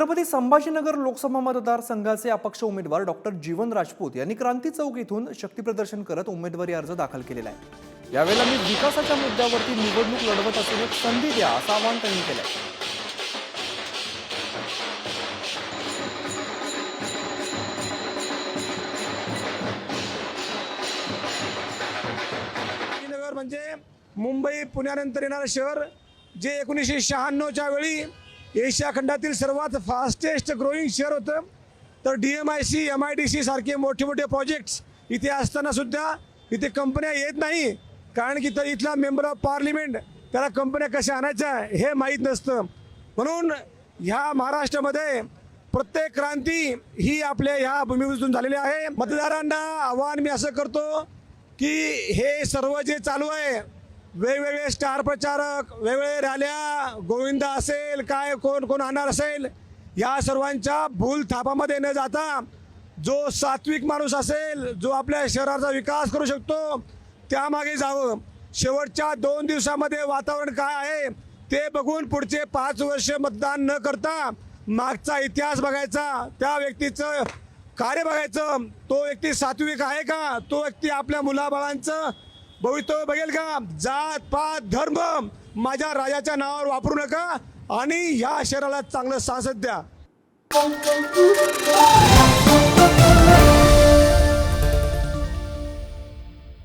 छत्रपती संभाजीनगर लोकसभा मतदारसंघाचे अपक्ष उमेदवार डॉक्टर जीवन राजपूत यांनी क्रांती चौक इथून शक्तीप्रदर्शन करत उमेदवारी अर्ज दाखल केलेला आहे. यावेळेला मी विकासाच्या मुद्द्यावरती निवडणूक लढवत असून एक संधी द्या असं आवाहन त्यांनी केलंय. म्हणजे मुंबई पुण्यानंतर येणारं शहर जे एकोणीसशे शहाण्णवच्या वेळी एशिया खंडातील सर्वात फास्टेस्ट ग्रोईंग शहर होतं. तर D M I C M I D C सारखे मोठे मोठे प्रोजेक्ट्स इथे असताना सुद्धा इथे कंपन्या येत नाही. कारण की तर इथला मेंबर ऑफ पार्लिमेंट त्याला कंपन्या कशा आणायच्या हे माहीत नसतं. म्हणून ह्या महाराष्ट्रामध्ये प्रत्येक क्रांती ही आपल्या ह्या भूमीतून झालेली आहे. मतदारांना आव्हान मी असं करतो की हे सर्व जे चालू आहे वेगवेगळे स्टार प्रचारक वेगवेगळे रॅल्या गोविंदा असेल काय कोण कोण आणणार असेल या सर्वांच्या भूल थापामध्ये न जाता जो सात्विक माणूस असेल जो आपल्या शहराचा विकास करू शकतो त्यामागे जावं. शेवटच्या दोन दिवसामध्ये वातावरण काय आहे ते बघून पुढचे पाच वर्ष मतदान न करता मागचा इतिहास बघायचा त्या व्यक्तीचं कार्य बघायचं. तो व्यक्ती सात्विक आहे का? तो व्यक्ती आपल्या मुलाबाळांचं भवितव्य बघेल का? जात पात धर्म माझ्या राजाच्या नावावर वापरू नका आणि या शहराला चांगलं सांसद द्या.